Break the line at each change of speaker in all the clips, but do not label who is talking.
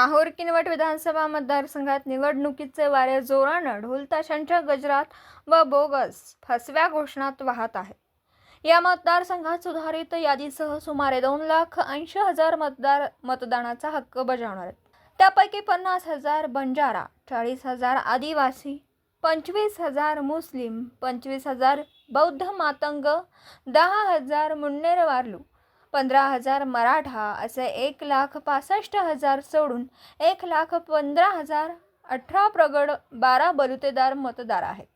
माहूर किनवट विधानसभा मतदारसंघात निवडणुकीचे वारे जोरानं ढोलताशांच्या गजरात व बोगस फसव्या घोषणात वाहत आहे. या मतदारसंघात सुधारित यादीसह सुमारे दोन लाख ऐंशी हजार मतदार मतदानाचा हक्क बजावणार आहेत. त्यापैकी पन्नास हजार बंजारा चाळीस हजार आदिवासी पंचवीस हजार मुस्लिम पंचवीस हजार बौद्ध मातंग दहा हजार मुन्नेर वारलू पंधरा हजार मराठा असे एक लाख पासष्ट हजार सोडून एक लाख पंधरा हजार अठरा प्रगड बारा बलुतेदार मतदार आहेत.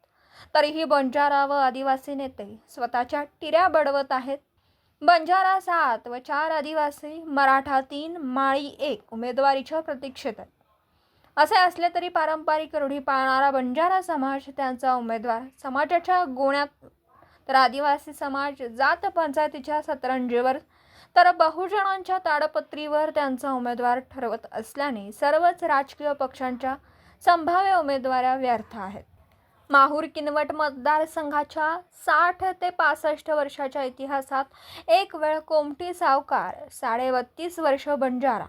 तरीही बंजारा व आदिवासी नेते स्वतःच्या टिऱ्या बडवत आहेत. बंजारा सात व चार आदिवासी मराठा तीन माळी एक उमेदवारीच्या प्रतीक्षेत आहेत. असे असले तरी पारंपरिक रूढी पाळणारा बंजारा समाज त्यांचा उमेदवार समाजाच्या गोण्यात तर आदिवासी समाज जात पंचायतीच्या सतरंजीवर तर बहुजनांच्या ताडपत्रीवर त्यांचा उमेदवार ठरवत असल्याने सर्वच राजकीय पक्षांच्या संभाव्य उमेदवाऱ्या व्यर्थ आहेत. माहूर किनवट मतदारसंघाच्या साठ ते पासष्ट वर्षाच्या इतिहासात एक वेळ कोमटी सावकार साडे बत्तीस वर्ष बंजारा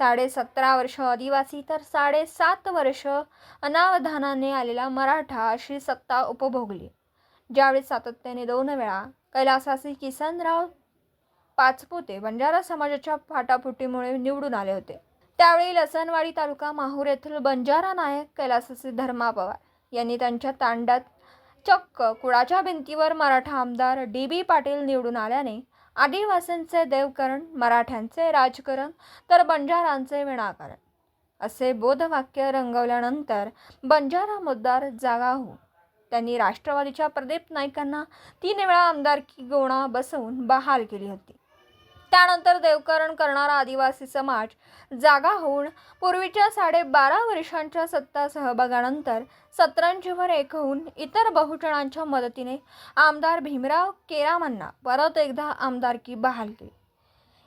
साडे सतरा वर्ष आदिवासी तर साडेसात वर्ष अनावधानाने आलेला मराठा अशी सत्ता उपभोगली. ज्यावेळी सातत्याने दोन वेळा कैलासासी किसनराव पाचपुते बंजारा समाजाच्या फाटाफुटीमुळे निवडून आले होते. त्यावेळी लसणवाडी तालुका माहूर येथील बंजारा नायक कैलासचे धर्मा पवार यांनी त्यांच्या तांड्यात चक्क कुळाच्या भिंतीवर मराठा आमदार डी बी पाटील निवडून आल्याने आदिवासींचे देवकरण मराठ्यांचे राजकारण तर बंजारांचे विणाकारण. असे बोधवाक्य रंगवल्यानंतर बंजारा मुद्दार जागा होऊन त्यांनी राष्ट्रवादीच्या प्रदीप नाईकांना तीन वेळा आमदारकी गोणा बसवून बहाल केली होती. त्यानंतर देवकरण करणारा आदिवासी समाज जागा होऊन पूर्वीच्या साडेबारा वर्षांच्या सत्ता सहभागानंतर सतरंजीवर एक होऊन इतर बहुजनांच्या मदतीने आमदार भीमराव केरामांना परत एकदा आमदारकी बहाल केली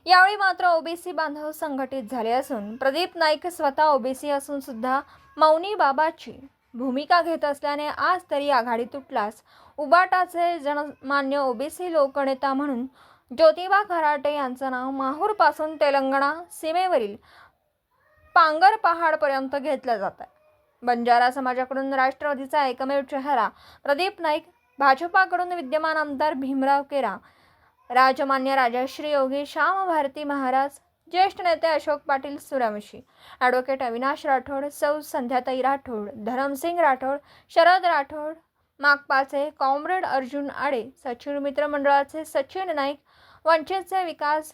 यावेळी मात्र ओबीसी बांधव संघटित झाले असून प्रदीप नाईक स्वतः ओबीसी असून सुद्धा मौनी बाबाची भूमिका घेत असल्याने आज तरी आघाडी तुटलास उबाटाचे जनमान्य ओबीसी लोकनेता म्हणून ज्योतिबा खराटे यांचं नाव माहूरपासून तेलंगणा सीमेवरील पांगर पहाडपर्यंत घेतलं जात आहे. बंजारा समाजाकडून राष्ट्रवादीचा एकमेव चेहरा प्रदीप नाईक भाजपाकडून विद्यमान आमदार भीमराव केरा राजमान्य राजश्री योगी श्याम भारती महाराज ज्येष्ठ नेते अशोक पाटील सूर्यवंशी ॲडव्होकेट अविनाश राठोड सौ संध्याताई राठोड धरमसिंग राठोड शरद राठोड माकपाचे कॉम्रेड अर्जुन आडे सचिव मित्रमंडळाचे सचिन नाईक वंचितचे विकास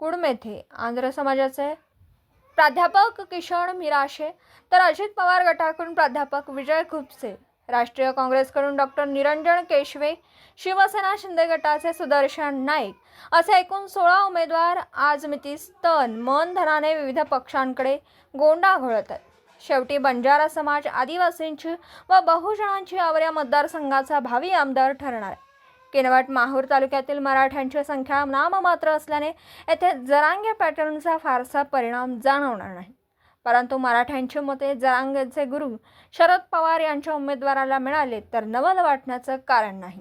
कुडमेथे आंध्र समाजाचे प्राध्यापक किशोर मिराशे तर अजित पवार गटाकडून प्राध्यापक विजय खुपसे राष्ट्रीय काँग्रेसकडून डॉक्टर निरंजन केशवे शिवसेना शिंदे गटाचे सुदर्शन नाईक असे एकूण सोळा उमेदवार आज मितीस तन मन धनाने विविध पक्षांकडे गोंडा घोळत आहेत शेवटी बंजारा समाज आदिवासींची व बहुजनांची अवऱ्या मतदारसंघाचा भावी आमदार ठरणार आहे. किनवट माहूर तालुक्यातील मराठ्यांची संख्या नाममात्र असल्याने येथे जरांगे पॅटर्नचा फारसा परिणाम जाणवणार नाही. परंतु मराठ्यांची मते जरांगेचे गुरु शरद पवार यांच्या उमेदवाराला मिळाले तर नवल वाटण्याचं कारण नाही.